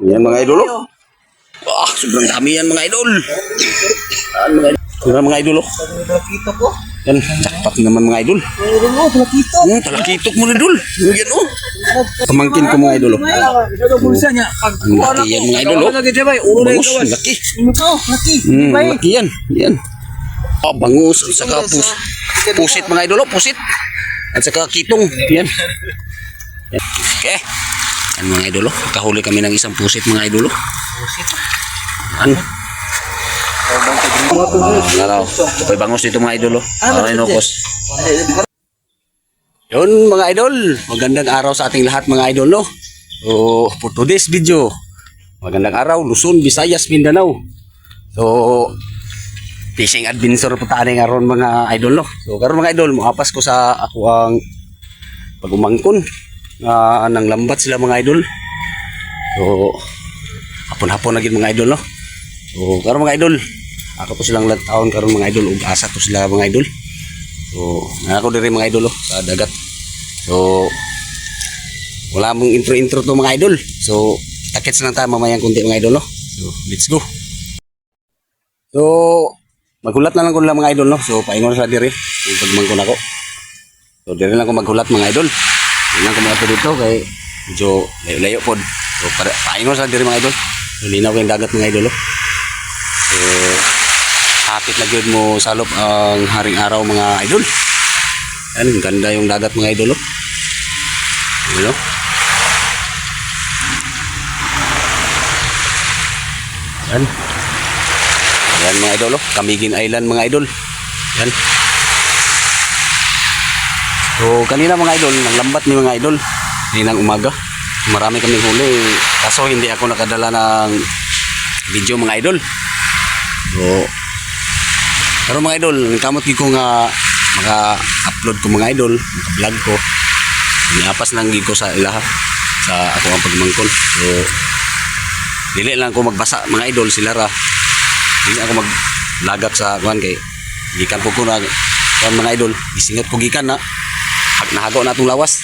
Yan mga idol. oh. Ah, sobrang dami yan mga idol. Yan mga idol. Yan mga idol. oh. Talakito ko. Yan, jackpot naman mga idol. Mayroon mo, talakito. Hmm, talakitok mo na idol. Yan oh. Pamangkin ko mga idol. oh. Ito bulsa niya. Pag laki yan mga idol. oh. lagi dyan, ulo na gawas. laki. To? Laki. Hmm, Bay. laki yan. Yan. Ah, bangus. Saka pus pusit mga idol. oh, Pusit. At saka kitong. Yan. Okay. Yan mga idol. oh. Kahuli kami ng isang pusit mga idol. oh. Yan. Ano raw? May bangus dito mga idol. oh. Ano inukos? Yun mga idol, magandang araw sa ating lahat mga idol no. So, for today's video, magandang araw, Luzon, Visayas, Mindanao. So, fishing adventure po tayo ngayon mga idol no. So, karon mga idol, muapas ko sa ako ang pagumangkon nga nang lambat sila mga idol. So, hapon-hapon na gid mga idol no. So, karon mga idol, ako po silang taon karon mga idol ug asa to sila mga idol. So, ako diri mga idol oh, sa dagat. So, wala mong intro-intro to mga idol. So, takits lang tayo mamayang kunti mga idol no. So, let's go. So, maghulat na lang ko lang mga idol no. So, paingon sa diri. Yung pagmangkon ako. So, diri lang ko maghulat mga idol. Yun lang ko mga dito kay medyo layo-layo pod. So, para, paingon sa diri mga idol. Linaw kayong dagat mga idol oh. So, hapit na gyud mo salop ang haring araw mga idol. Yan, ganda yung dagat mga idol. Oh. Ano? Yan. Yan mga idol. Oh. Camiguin Island mga idol. Yan. So kanina mga idol, nang lambat ni mga idol. Kaninang umaga. Marami kami huli. Kaso hindi ako nakadala ng video mga idol. So, pero mga idol, kamot ko nga maka-upload ko mga idol, maka-vlog ko. Niapas lang ko sa ilaha sa ako ang pagmangkon. So, dili lang ko magbasa mga idol sila ra. Dili ako maglagak sa kuan kay gikan po ko na mga idol, gisingat ko gikan na. Hag nahago na atong lawas.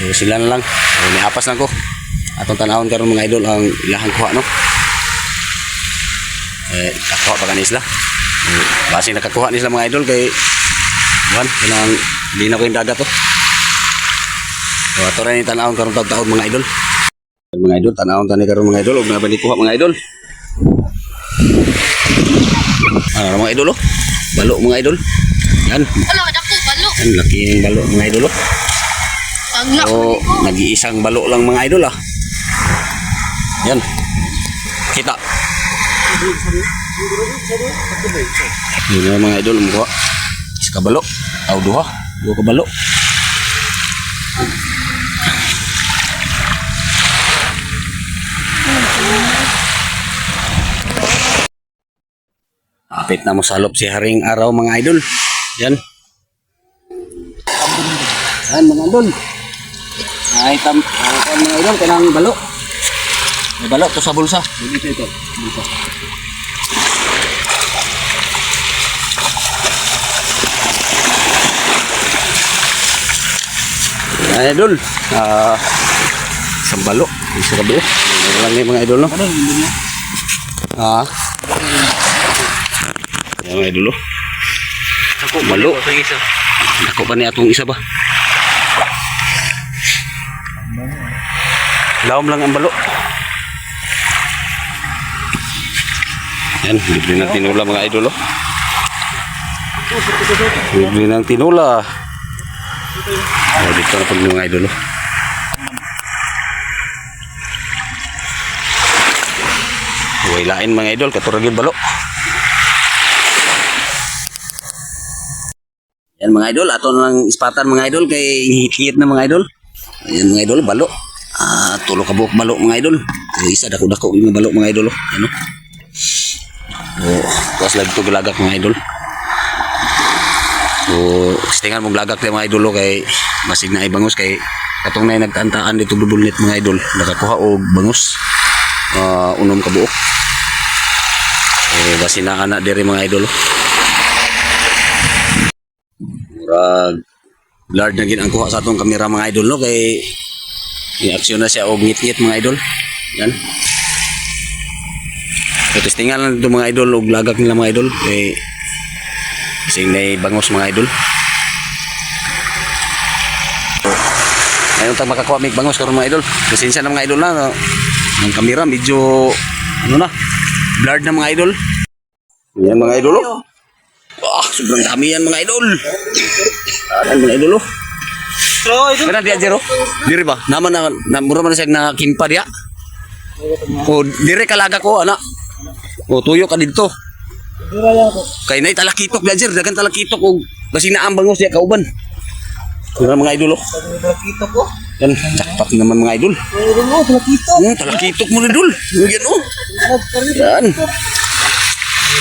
So, sila na lang. So, niapas lang ko. Atong tanahon karon mga idol ang ilahang kuha no. Eh, kakuha pa kanis sila. Eh, Base nakakuha ni sila mga idol kay Yan, kanang linaw ko yung dagat to. So, ato rin yung tanawon karon taon mga idol. Mga idol, tanawon tani karon mga idol, ug nabalik kuha mga idol. Ano mga idol oh? Balo mga idol. Yan, Ano, yan laki yung balo mga idol oh. Nag-iisang balo lang mga idol ah. Yan. Kita. Yun na mga idol, mukha. Isa ka balo. Aw, duha. Duha ka balo. Apit na mo salop si Haring Araw mga idol. Yan. Yan mga idol. Ay, tam, uh, mga idol, kanang balo. May balo to sa bulsa. Dito ito. Dito. Yan, idol. Ah, isang balo. Isa ka buo. Meron lang yung mga idol, no? Ano yung niya? Ah. Yan, mga idol, no? Ako, balo. Ito. Ako pa ni atong isa ba? Lawom lang ang balo. Yan, libre ng tinula mga idol. Oh. Libre ng tinula. Oh, dito na pag mga idol. Oh. Huwag lain mga idol, katurag yung balo. Yan mga idol, ato na lang ispatan mga idol kay hihit na mga idol. Ayan mga idol, balo. Ah, tulo ka buok balo mga idol. Isa dako-dako yung balo mga idol. Oh. Ano? Oh, tapos lagi ko gilagak mga idol. So, stingan mong lagak tayo mga idol oh, kay masig na ibangos kay katong na nagtantaan dito bubulnit mga idol. Nakakuha og bangus. Ah, unom ka buok. Eh, basi na anak diri mga idol. oh. Murag blurred na gid ang kuha sa atong kamera mga idol no kay i-action na siya og ngit-ngit mga idol. Yan. So, testingan lang ito mga idol o lagak nila mga idol. Kay kasi may bangos mga idol. Ngayon tag makakuha may bangos karon mga idol. Pasensya na mga idol na. no? Ang kamera medyo ano na blurred na mga idol. Yan mga idol oh. Wah, sobrang dami yan mga idol. Ayan mga idol oh. Kana dia jero? Diri ba? Naman na, na mura man siya na kimpa dia. O dire kalaga ko ana. O tuyo ka dito. Dira lang ako. Kay nay talakitok dia jer, dagan talakitok og basina ang bangos dia kauban. Kuna mga idol oh. Nakita ko. Yan, jackpot naman mga idol. Nakita. Hmm, talakitok mo idol. Yan oh. Yan.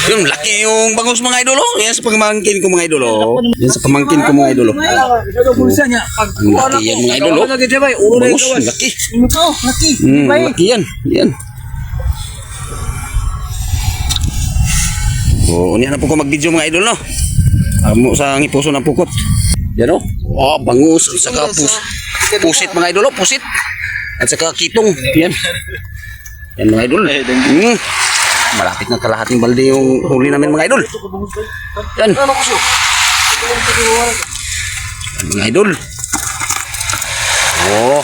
Yung laki yung bangus mga idol oh. Yan sa pamangkin ko mga idol oh. Yan sa pamangkin ko mga idol. Ito daw bulsa niya. Ang laki yan mga idol. Lagi dyan ba? Ulo na yung Bangus, laki. Laki. Hmm, laki yan. Yan. Oo, oh, na po ko mag-video mga idol, no? Amo sa ngipuso ng pukot. Yan, oh. Oh, bangus. Saka pus pusit mga idol, oh. Pusit. At saka kitong. Yan. Yan mga idol. Hmm. Malapit na kalahating balde yung huli namin mga idol. Yan. Yan mga idol. Oh.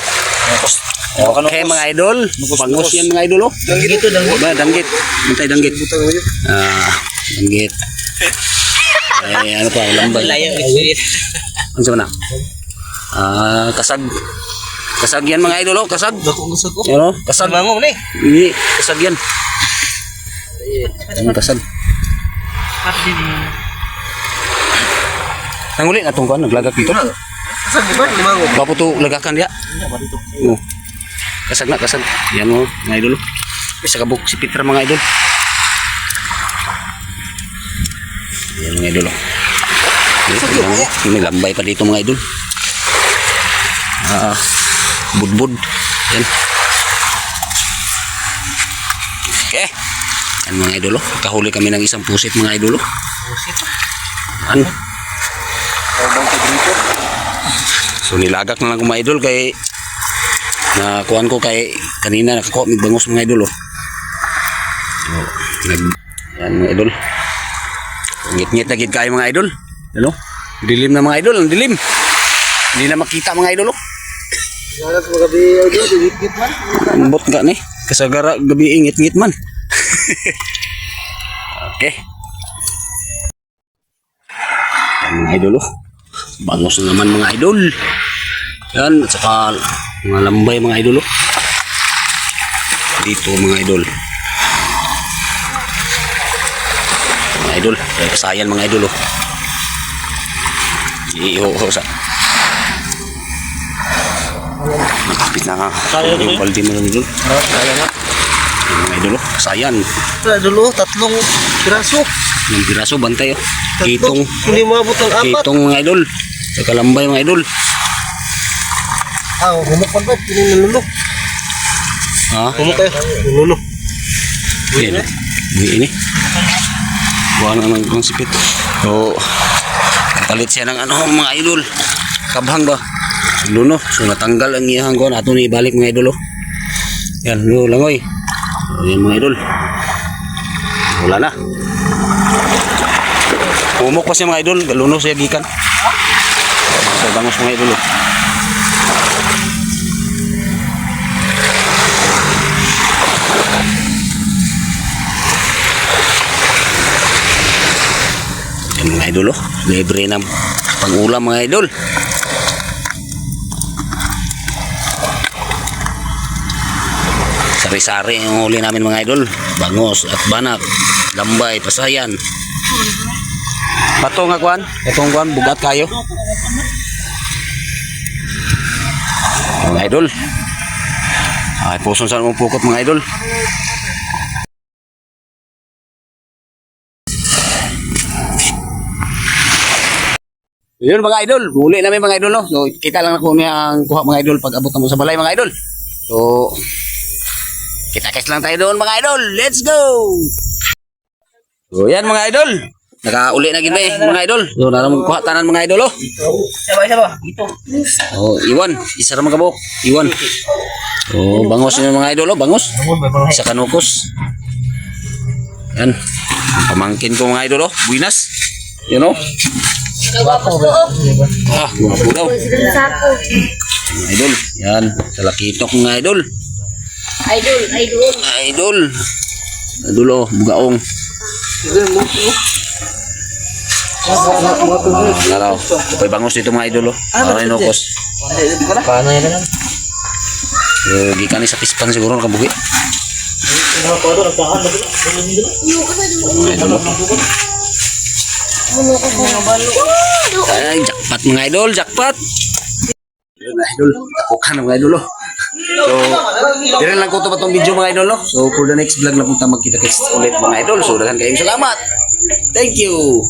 Okay mga idol. Bangus yan mga idol, oh. Danggit ito, danggit. Ba, danggit. Bantay danggit. Ah, danggit. Ay, ano pa, lambay. Ano sa na? Ah, kasag. Kasag yan mga idol, oh. Kasag. Oh. Kasag. Bango ni. Ini, kasag yan. Yan, kasag. Ang uli, natong kan, naglagak dito. Bapo to lagakan dia. Oh. Kasag na, kasag. Yan mo, mga idol. Sa kabuk si Peter mga idol. Yan mga idol. May lambay pa dito mga idol. Ah, budbud. Yan. Okay. Yan mga idol. Kahuli kami ng isang pusit mga idol. Ano? So nilagak na lang ko mga idol kay na kuan ko kay kanina nakakuha mig bangos mga idol oh. So, nag yan mga idol. Ngit-ngit na gid kayo mga idol. Ano? Dilim na mga idol, ang dilim. Hindi na makita mga idol oh. Galat mo gabi audio, digit man. Ambot nga ni. Kasagara gabi ingit-ngit man. okay. Yan mga idol oh. Bangos na naman mga idol. Yan, at saka mga lambay mga idol oh. Dito mga idol. Mga idol, kaya kasayan mga idol oh. Iho sa. Nakapit na. Sayang Yung eh. balde mo lang idol. Kaya nga. Yung mga idol. Kasayan. Dulo, tatlong piraso. Ng piraso bantay oh. Kitong. Hindi maabot ng apat. Kitong mga idol. Sa kalambay mga idol. Ah, humok pa ba? Pininalulo. Ha? Humok kayo. Ninulo. Yan. Hindi ini. Buwan naman kong sipit. So, palit siya ng ano mga idol. Kabhang ba? Luno. So, natanggal ang iyahang ko. Nato ni ibalik mga idol. Oh. Yan, luno langoy. So, mga idol. Wala na. Umok pa mga idol. Galuno siya gikan. So, bangos mga idol. Oh. Yan mga idol oh. Libre na pang-ulam mga idol. Sari-sari yung huli namin mga idol. Bangos at banak. Lambay, pasayan. Pato nga kuan. Itong kuan, bugat kayo. Mga idol. Ay, puson sa mong mga idol. Yun mga idol, huli namin mga idol no. So kita lang ako niya ang kuha mga idol pag abot mo sa balay mga idol. So kita kes lang tayo doon mga idol. Let's go. So yan mga idol. Nakauli na gid ba eh, mga idol. So na naman kuha tanan mga idol oh. Sabay sabay. Ito. Oh, iwan, isa ra mga kabuk. Iwan. Oh, bangos yun mga idol oh, bangos. Sa kanukos. Yan. Pamangkin ko mga idol oh, buinas. You know? Wapo ba? Ah, guwapo daw. Mga idol, yan. Salakitok mga idol. Idol, idol. Idol. Idol oh, bugaong. Laraw. Ako'y bangos dito mga idol oh. Para inukos. Paano yan lang? So, gikan ni sa pispan siguro. Idol oh. Ay, jackpot mga idol, jackpot. Idol, tapukan mga idol oh. So, dire lang ko to pa tong video mga idol no. So, for the next vlog na punta magkita kits ulit mga idol. So, daghan kayong salamat. Thank you.